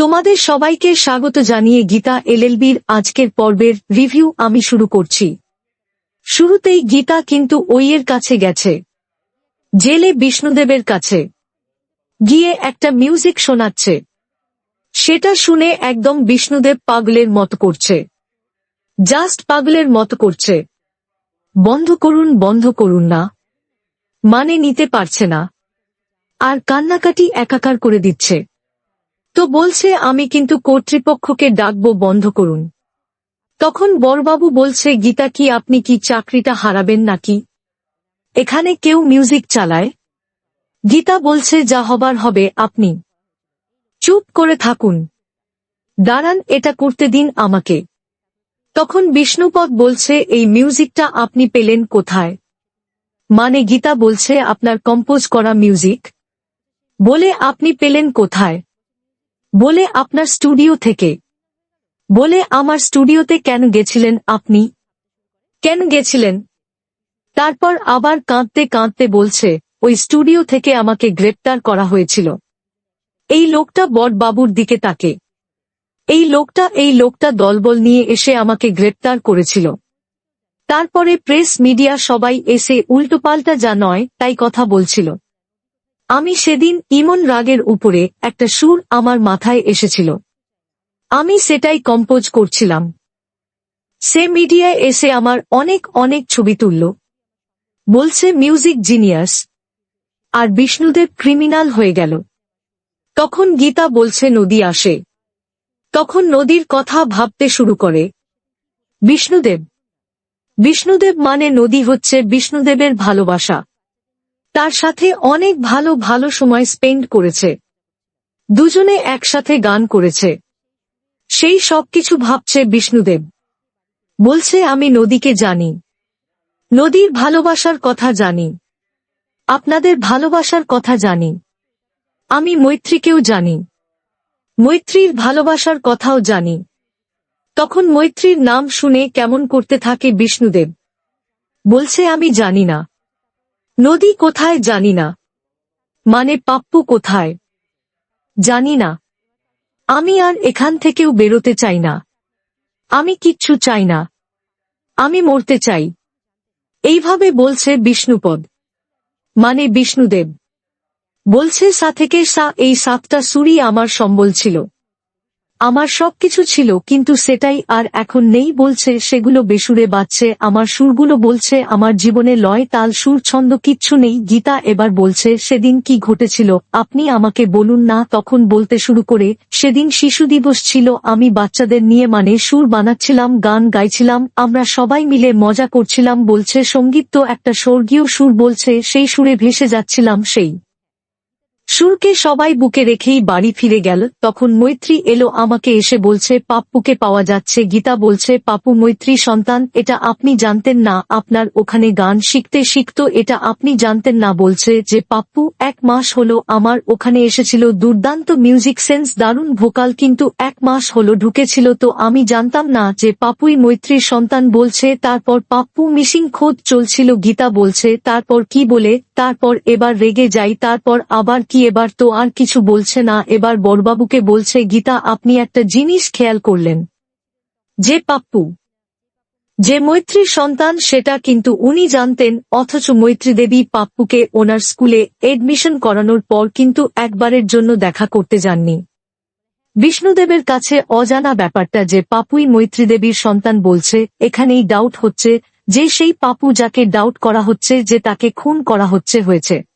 তোমাদের সবাইকে স্বাগত জানিয়ে গীতা এলএলবির আজকের পর্বের রিভিউ আমি শুরু করছি। শুরুতেই গীতা কিন্তু ওইয়ের কাছে গেছে। জেলে বিষ্ণুদেবের কাছে। গিয়ে একটা মিউজিক শোনাচ্ছে। সেটা শুনে একদম বিষ্ণুদেব পাগলের মতো করছে। জাস্ট পাগলের মতো করছে। বন্ধ করুন বন্ধ করুন না। মানে নিতে পারছে না। আর কান্নাকাটি একাকার করে দিচ্ছে। তো বলছে, আমি কিন্তু কর্তৃপক্ষকে ডাকবো, বন্ধ করুন। তখন বড়বাবু বলছে, গীতা কি, আপনি কি চাকরিটা হারাবেন নাকি? এখানে কেউ মিউজিক চালায়? গীতা বলছে, যা হবার হবে, আপনি চুপ করে থাকুন। দাঁড়ান, এটা করতে দিন আমাকে। তখন বিষ্ণুপদ বলছে, এই মিউজিকটা আপনি পেলেন কোথায়? মানে গীতা বলছে, আপনার কম্পোজ করা মিউজিক। বলে, আপনি পেলেন কোথায়? বলে আপনার স্টুডিও থেকে। বলে আমার স্টুডিওতে কেন গেছিলেন আপনি? কেন গেছিলেন? তারপর আবার কাঁদতে কাঁদতে বলছে, ওই স্টুডিও থেকে আমাকে গ্রেপ্তার করা হয়েছিল। এই লোকটা বড়বাবুর দিকে তাকে। এই লোকটা এই লোকটা দলবল নিয়ে এসে আমাকে গ্রেপ্তার করেছিল। তারপরে প্রেস মিডিয়া সবাই এসে উল্টোপাল্টা যা নয় তাই কথা বলছিল। আমি সেদিন ইমন রাগের উপরে একটা সুর আমার মাথায় এসেছিল। আমি সেটাই কম্পোজ করছিলাম। সে মিডিয়ায় এসে আমার অনেক অনেক ছবি তুলল। বলছে, মিউজিক জিনিয়াস। আর বিষ্ণুদেব ক্রিমিনাল হয়ে গেল। তখন গীতা বলছে, নদী আসে। তখন নদীর কথা ভাবতে শুরু করে। বিষ্ণুদেব। বিষ্ণুদেব মানে নদী হচ্ছে বিষ্ণুদেবের ভালোবাসা। তার সাথে অনেক ভালো ভালো সময় স্পেন্ড করেছে। দুজনে একসাথে গান করেছে। সেই সবকিছু ভাবছে বিষ্ণুদেব। বলছে, আমি নদীকে জানি। নদীর ভালোবাসার কথা জানি। আপনাদের ভালোবাসার কথা জানি। আমি মৈত্রীকেও জানি। মৈত্রীর ভালোবাসার কথাও জানি। তখন মৈত্রীর নাম শুনে কেমন করতে থাকে বিষ্ণুদেব। বলছে, আমি জানি না। নদী কোথায় জানি না। মানে পাপ্পু কোথায়? জানি না। আমি আর এখান থেকেও বেরোতে চাই না। আমি কিচ্ছু চাই না। আমি মরতে চাই। এইভাবে বলছে বিষ্ণুপদ। মানে বিষ্ণুদেব। বলছে সা থেকে সা, এই সাতটা সুরি আমার সম্বল ছিল। আমার সবকিছু ছিল, কিন্তু সেটাই আর এখন নেই বলছে, সেগুলো বেসুরে বাজছে, আমার সুরগুলো বলছে, আমার জীবনে লয় তাল সুর ছন্দ কিচ্ছু নেই, গীতা এবার বলছে, সেদিন কি ঘটেছিল, আপনি আমাকে বলুন না, তখন বলতে শুরু করে, সেদিন শিশু দিবস ছিল, আমি বাচ্চাদের নিয়ে মানে সুর বানাচ্ছিলাম, গান গাইছিলাম, আমরা সবাই মিলে মজা করছিলাম, বলছে, সংগীত তো একটা স্বর্গীয় সুর বলছে, সেই সুরে ভেসে যাচ্ছিলাম, সেই সুরকে সবাই বুকে রেখেই বাড়ি ফিরে গেল। তখন মৈত্রী এলো আমাকে এসে বলছে, পাপ্পুকে পাওয়া যাচ্ছে, গীতা বলছে পাপু মৈত্রী সন্তান, এটা আপনি জানতেন না, আপনার ওখানে গান শিখতে শিখত, এটা আপনি জানতেন না, বলছে যে, পাপ্পু, এক মাস হলো আমার ওখানে এসেছিল, দুর্দান্ত মিউজিক সেন্স, দারুণ ভোকাল, কিন্তু এক মাস হলো ঢুকেছিল, তো আমি জানতাম না যে পাপুই মৈত্রীর সন্তান বলছে, তারপর পাপ্পু মিসিং খোঁজ চলছিল, গীতা বলছে, তারপর কি বলে, তারপর এবার রেগে যাই, তারপর আবার কি এবার তো আর কিছু বলছে না, এবার বড়বাবুকে বলছে, গীতা, আপনি একটা জিনিস খেয়াল করলেন। যে পাপ্পু, যে মৈত্রীর সন্তান, সেটা কিন্তু উনি জানতেন, অথচ মৈত্রী দেবী পাপ্পুকে ওনার স্কুলে এডমিশন করানোর পর কিন্তু একবারের জন্য দেখা করতে যাননি। বিষ্ণুদেবের কাছে অজানা ব্যাপারটা যে পাপুই মৈত্রী দেবীর সন্তান বলছে, এখানেই ডাউট হচ্ছে, যে সেই পাপু যাকে ডাউট করা হচ্ছে, যে তাকে খুন করা হচ্ছে হয়েছে।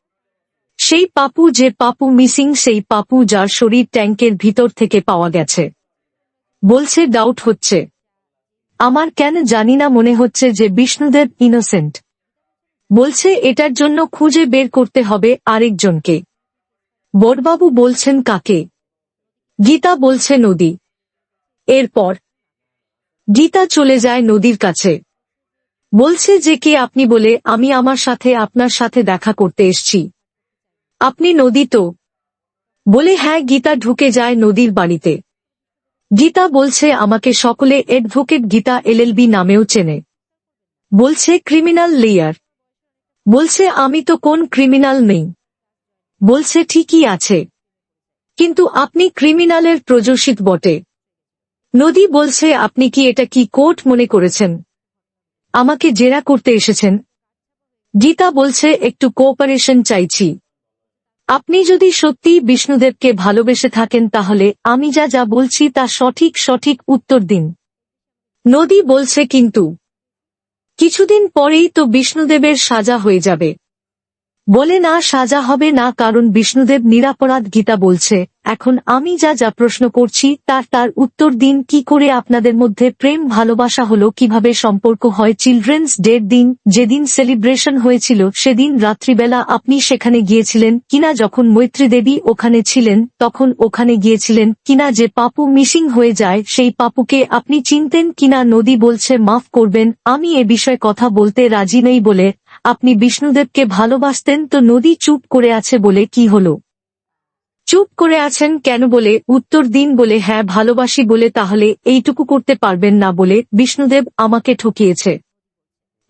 সেই পাপু যে পাপু মিসিং, সেই পাপু যার শরীর ট্যাঙ্কের ভিতর থেকে পাওয়া গেছে। বলছে, ডাউট হচ্ছে। আমার কেন জানি না মনে হচ্ছে যে বিষ্ণুদেব ইনোসেন্ট বলছে, এটার জন্য খুঁজে বের করতে হবে আরেকজনকে। বড়বাবু বলছেন, কাকে? গীতা বলছে, নদী। এরপর, গীতা চলে যায় নদীর কাছে। বলছে যে, কে আপনি বলে আমি আমার সাথে আপনার সাথে দেখা করতে এসছি। আপনি নদী তো? বলে হ্যাঁ গীতা ঢুকে যায় নদীর বাড়িতে গীতা বলছে, আমাকে সকলে এডভোকেট গীতা এলএলবি নামেও চেনে। বলছে ক্রিমিনাল লেয়ার বলছে, আমি তো কোন ক্রিমিনাল নেই। বলছে, ঠিকই আছে। কিন্তু আপনি ক্রিমিনালের প্রযোষিত বটে। নদী বলছে, আপনি কি এটা কি কোর্ট মনে করেছেন? আমাকে জেরা করতে এসেছেন? গীতা বলছে, একটু কোঅপারেশন চাইছি। আপনি যদি সত্যিই বিষ্ণুদেবকে ভালোবেসে থাকেন তাহলে আমি যা যা বলছি তা সঠিক সঠিক উত্তর দিন। নদী বলছে কিন্তু, কিছুদিন পরেই তো বিষ্ণুদেবের সাজা হয়ে যাবে। বলে, না, সাজা হবে না, কারণ বিষ্ণুদেব নিরাপরাধ গীতা বলছে। এখন আমি যা যা প্রশ্ন করছি, তার তার উত্তর দিন কি করে আপনাদের মধ্যে প্রেম ভালোবাসা হলো, কীভাবে সম্পর্ক হয়, চিলড্রেন্স ডের দিন, যেদিন সেলিব্রেশন হয়েছিল, সেদিন রাত্রিবেলা আপনি সেখানে গিয়েছিলেন, কিনা যখন মৈত্রী দেবী ওখানে ছিলেন, তখন ওখানে গিয়েছিলেন, কিনা যে পাপু মিসিং হয়ে যায়, সেই পাপুকে আপনি চিনতেন কিনা, নদী বলছে, মাফ করবেন, আমি এ বিষয়ে কথা বলতে রাজি নেই বলে আপনি বিষ্ণুদেবকে ভালোবাসতেন তো নদী চুপ করে আছে বলে কি হলো? চুপ করে আছেন কেন বলে উত্তর দিন বলে হ্যাঁ ভালোবাসি বলে তাহলে এইটুকু করতে পারবেন না বলে বিষ্ণুদেব আমাকে ঠকিয়েছে।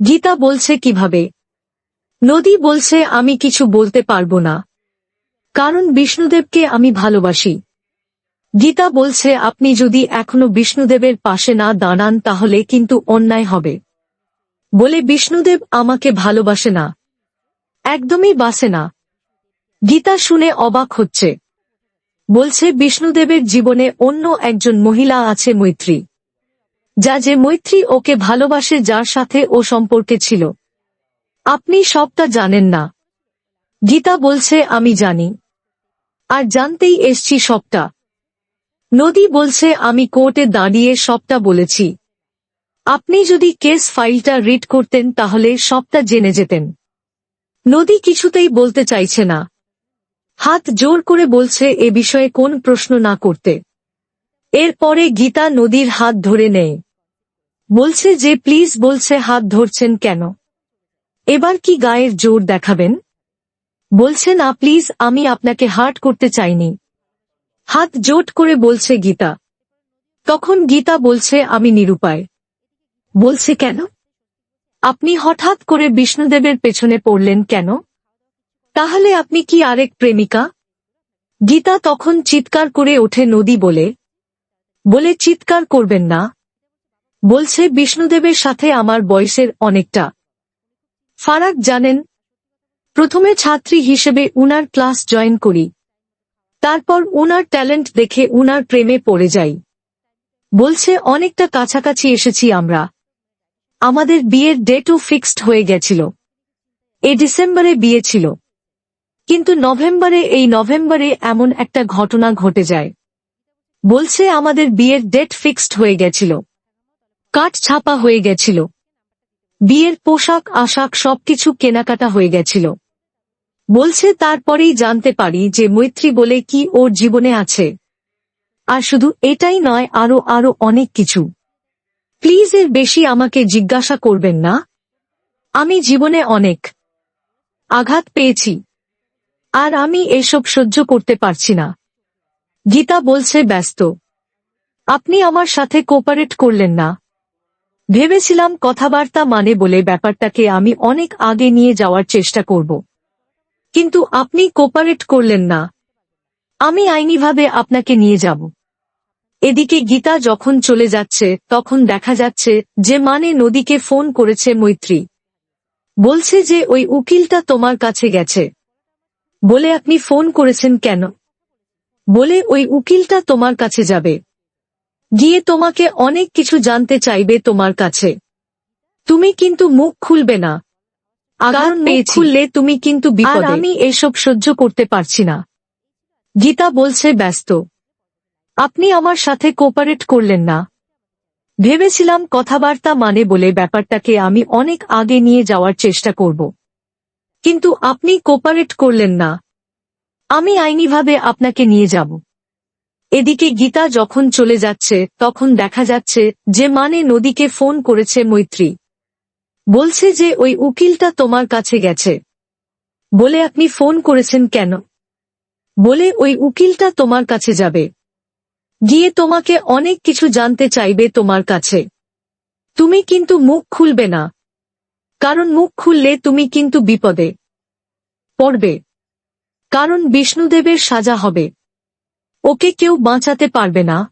গীতা বলছে কীভাবে? নদী বলছে আমি কিছু বলতে পারব না। কারণ বিষ্ণুদেবকে আমি ভালোবাসি। গীতা বলছে আপনি যদি এখনও বিষ্ণুদেবের পাশে না দাঁড়ান তাহলে কিন্তু অন্যায় হবে। বলে বিষ্ণুদেব আমাকে ভালোবাসে না। একদমই বাসে না। গীতা শুনে অবাক হচ্ছে। বলছে, বিষ্ণুদেবের জীবনে অন্য একজন মহিলা আছে মৈত্রী। যা যে মৈত্রী ওকে ভালোবাসে, যার সাথে ও সম্পর্কে ছিল। আপনি সবটা জানেন না। গীতা বলছে, আমি জানি। আর জানতেই এসছি সবটা। নদী বলছে, আমি কোর্টে দাঁড়িয়ে সবটা বলেছি। আপনি যদি কেস ফাইলটা রিড করতেন তাহলে সবটা জেনে যেতেন। নদী কিছুতেই বলতে চাইছে না। হাত জোর করে বলছে এ বিষয়ে কোন প্রশ্ন না করতে। এরপরে গীতা নদীর হাত ধরে নেয়। বলছে যে, প্লিজ, বলছে, হাত ধরছেন কেন? এবার কি গায়ের জোর দেখাবেন? বলছে, না, প্লিজ, আমি আপনাকে হার্ট করতে চাইনি। হাত জোট করে বলছে গীতা। তখন গীতা বলছে, আমি নিরুপায়। বলছে কেন? আপনি হঠাৎ করে বিষ্ণুদেবের পেছনে পড়লেন কেন? তাহলে আপনি কি আরেক প্রেমিকা? গীতা তখন চিৎকার করে ওঠে নদী বলে। বলে, চিৎকার করবেন না। বলছে, বিষ্ণুদেবের সাথে আমার বয়সের অনেকটা। ফারাক জানেন, প্রথমে ছাত্রী হিসেবে উনার ক্লাস জয়েন করি। তারপর উনার ট্যালেন্ট দেখে উনার প্রেমে পড়ে যাই। বলছে, অনেকটা কাছাকাছি এসেছি আমরা। আমাদের বিয়ের ডেটও ফিক্সড হয়ে গেছিল। এ ডিসেম্বরে বিয়ে ছিল। কিন্তু নভেম্বরে, এই নভেম্বরে এমন একটা ঘটনা ঘটে যায়। বলছে আমাদের বিয়ের ডেট ফিক্সড হয়ে গেছিল। কাঠ ছাপা হয়ে গেছিল। বিয়ের পোশাক, আশাক সবকিছু কেনাকাটা হয়ে গেছিল। বলছে তারপরেই জানতে পারি যে মৈত্রী বলে কি ওর জীবনে আছে। আর শুধু এটাই নয়, আরও আরও অনেক কিছু। প্লিজ এর বেশি আমাকে জিজ্ঞাসা করবেন না। আমি জীবনে অনেক আঘাত পেয়েছি। আর আমি এসব সহ্য করতে পারছি না। গীতা বলছে, ব্যস্ত। আপনি আমার সাথে কোপারেট করলেন না। ভেবেছিলাম কথাবার্তা মানে বলে ব্যাপারটাকে আমি অনেক আগে নিয়ে যাওয়ার চেষ্টা করব। কিন্তু আপনি কোপারেট করলেন না। আমি আইনিভাবে আপনাকে নিয়ে যাব। এদিকে গীতা যখন চলে যাচ্ছে তখন দেখা যাচ্ছে যে মানে নদীকে ফোন করেছে মৈত্রী। বলছে যে ওই উকিলটা তোমার কাছে গেছে। বলে আপনি ফোন করেছেন কেন? বলে ওই উকিলটা তোমার কাছে যাবে। গিয়ে তোমাকে অনেক কিছু জানতে চাইবে তোমার কাছে। তুমি কিন্তু মুখ খুলবে না। কারণ মুখ খুললে তুমি কিন্তু বিপদ। আমি এসব সহ্য করতে পারছি না। গীতা বলছে ব্যস্ত। আপনি আমার সাথে কোপারেট করলেন না। ভেবেছিলাম কথাবার্তা মানে বলে ব্যাপারটাকে আমি অনেক আগে নিয়ে যাওয়ার চেষ্টা করব। কিন্তু আপনি কোপারেট করলেন না। আমি আইনিভাবে আপনাকে নিয়ে যাব। এদিকে গীতা যখন চলে যাচ্ছে, তখন দেখা যাচ্ছে যে মানে নদীকে ফোন করেছে মৈত্রী। বলছে যে ওই উকিলটা তোমার কাছে গেছে। বলে আপনি ফোন করেছেন কেন? বলে ওই উকিলটা তোমার কাছে যাবে। গিয়ে তোমাকে অনেক কিছু জানতে চাইবে তোমার কাছে। তুমি কিন্তু মুখ খুলবে না। কারণ মুখ খুললে তুমি কিন্তু বিপদে পড়বে। কারণ বিষ্ণুদেবের সাজা হবে। ওকে কেউ বাঁচাতে পারবে না।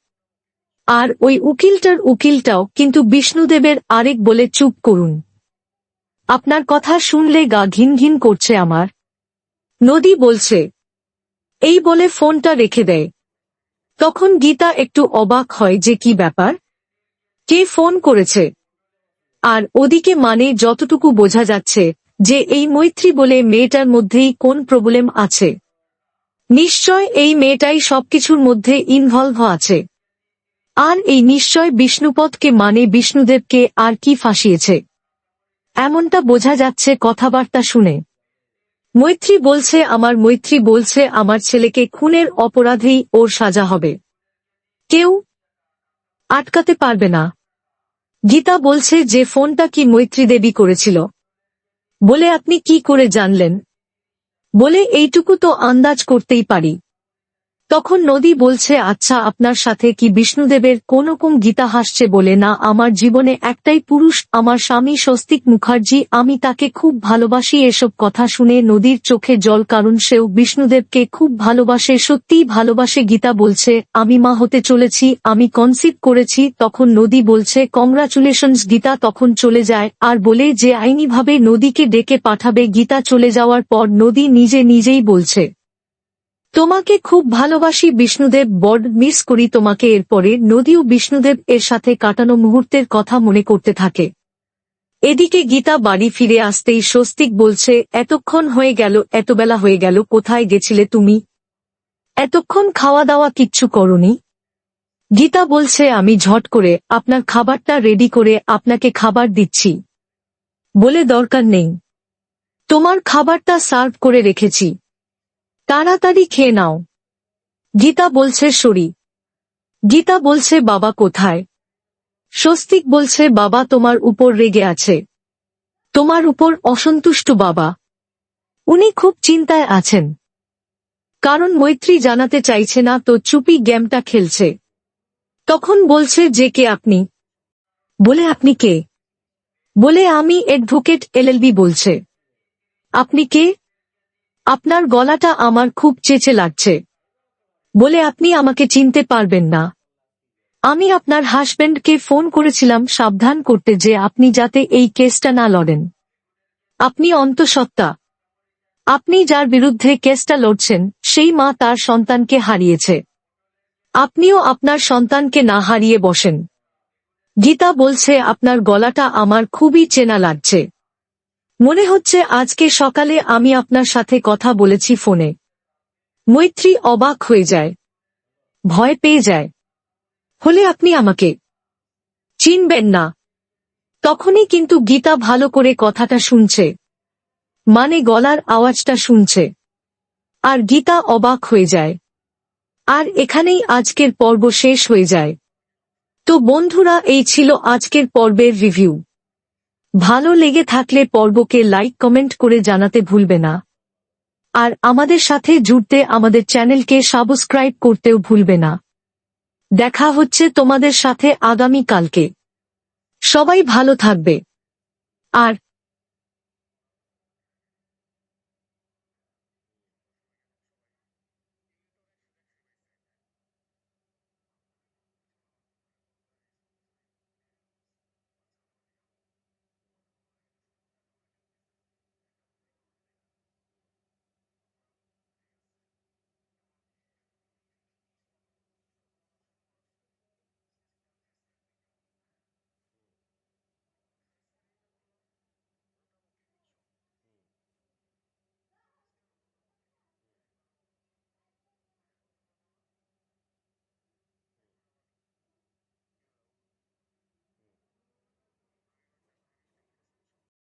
আর ওই উকিলটার উকিলটাও কিন্তু বিষ্ণুদেবের আরেক বলে চুপ করুন। আপনার কথা শুনলে গা ঘিন ঘিন করছে আমার। নদী বলছে, এই বলে ফোনটা রেখে দেয়। তখন গীতা একটু অবাক হয় যে কি ব্যাপার। কে ফোন করেছে? আর ওদিকে মানে যতটুকু বোঝা যাচ্ছে যে এই মৈত্রী বলে মেয়েটার মধ্যেই কোন প্রবলেম আছে। নিশ্চয় এই মেয়েটাই সবকিছুর মধ্যে ইনভলভ আছে। আর এই নিশ্চয় বিষ্ণুপদকে মানে বিষ্ণুদেবকে আর কি ফাঁসিয়েছে? এমনটা বোঝা যাচ্ছে কথাবার্তা শুনে। মৈত্রী বলছে, আমার মৈত্রী বলছে, আমার ছেলেকে খুনের অপরাধেই ওর সাজা হবে। কেউ আটকাতে পারবে না। গীতা বলছে যে, ফোনটা কি মৈত্রী দেবী করেছিল? বলে আপনি কি করে জানলেন? বলে এইটুকু তো আন্দাজ করতেই পারি। তখন নদী বলছে আচ্ছা আপনার সাথে কি বিষ্ণুদেবের কোন কোন গীতা হাসছে বলে? না, আমার জীবনে একটাই পুরুষ, আমার স্বামী স্বস্তিক মুখার্জি, আমি তাকে খুব ভালোবাসি। এসব কথা শুনে নদীর চোখে জল, কারণ সেও বিষ্ণুদেবকে খুব ভালোবাসে, সত্যিই ভালোবাসে। গীতা বলছে, আমি মা হতে চলেছি, আমি কনসিভ করেছি। তখন নদী বলছে কংগ্রাচুলেশনস গীতা তখন চলে যায়। আর বলে যে, আইনিভাবে নদীকে ডেকে পাঠাবে। গীতা চলে যাওয়ার পর নদী নিজে নিজেই বলছে তোমাকে খুব ভালোবাসি, বিষ্ণুদেব। বড, মিস করি তোমাকে। এরপরে নদীও বিষ্ণুদেব এর সাথে কাটানো মুহূর্তের কথা মনে করতে থাকে। এদিকে গীতা বাড়ি ফিরে আসতেই স্বস্তিক বলছে, এতক্ষণ হয়ে গেল, এতবেলা হয়ে গেল, কোথায় গেছিলে তুমি? এতক্ষণ খাওয়া দাওয়া কিচ্ছু করনি? গীতা বলছে, আমি ঝট করে আপনার খাবারটা রেডি করে আপনাকে খাবার দিচ্ছি। বলে দরকার নেই। তোমার খাবারটা সার্ভ করে রেখেছি। তাড়াতাড়ি খেয়ে নাও। গীতা বলছে, সরি। গীতা বলছে, বাবা কোথায়? স্বস্তিক বলছে, বাবা তোমার উপর রেগে আছে। তোমার উপর অসন্তুষ্ট বাবা। উনি খুব চিন্তায় আছেন। কারণ মৈত্রী জানাতে চাইছে না, তো চুপি গেমটা খেলছে। তখন বলছে, যে কে আপনি? বলে আপনি কে? বলে আমি অ্যাডভোকেট এলএলবি বলছে। আপনি কে? আপনার গলাটা আমার খুব চেচে লাগছে। বলে আপনি আমাকে চিনতে পারবেন না। আমি আপনার হাজব্যান্ডকে ফোন করেছিলাম সাবধান করতে যে আপনি যাতে এই কেসটা না লড়েন। আপনি অন্তঃসত্ত্বা। আপনি যার বিরুদ্ধে কেসটা লড়ছেন, সেই মা তার সন্তানকে হারিয়েছে। আপনিও আপনার সন্তানকে না হারিয়ে বসেন। গীতা বলছে, আপনার গলাটা আমার খুবই চেনা লাগছে। মনে হচ্ছে আজকে সকালে আমি আপনার সাথে কথা বলেছি ফোনে। মৈত্রী অবাক হয়ে যায়। ভয় পেয়ে যায়। হলে আপনি আমাকে চিনবেন না। তখনই কিন্তু গীতা ভালো করে কথাটা শুনছে। মানে গলার আওয়াজটা শুনছে। আর গীতা অবাক হয়ে যায়। আর এখানেই আজকের পর্ব শেষ হয়ে যায়। তো বন্ধুরা, এই ছিল আজকের পর্বের রিভিউ। ভালো লেগে থাকলে পর্বকে লাইক কমেন্ট করে জানাতে ভুলবে না। আর আমাদের সাথে জুড়তে আমাদের চ্যানেলকে সাবস্ক্রাইব করতেও ভুলবে না। দেখা হচ্ছে তোমাদের সাথে আগামী কালকে সবাই ভালো থাকবে। আর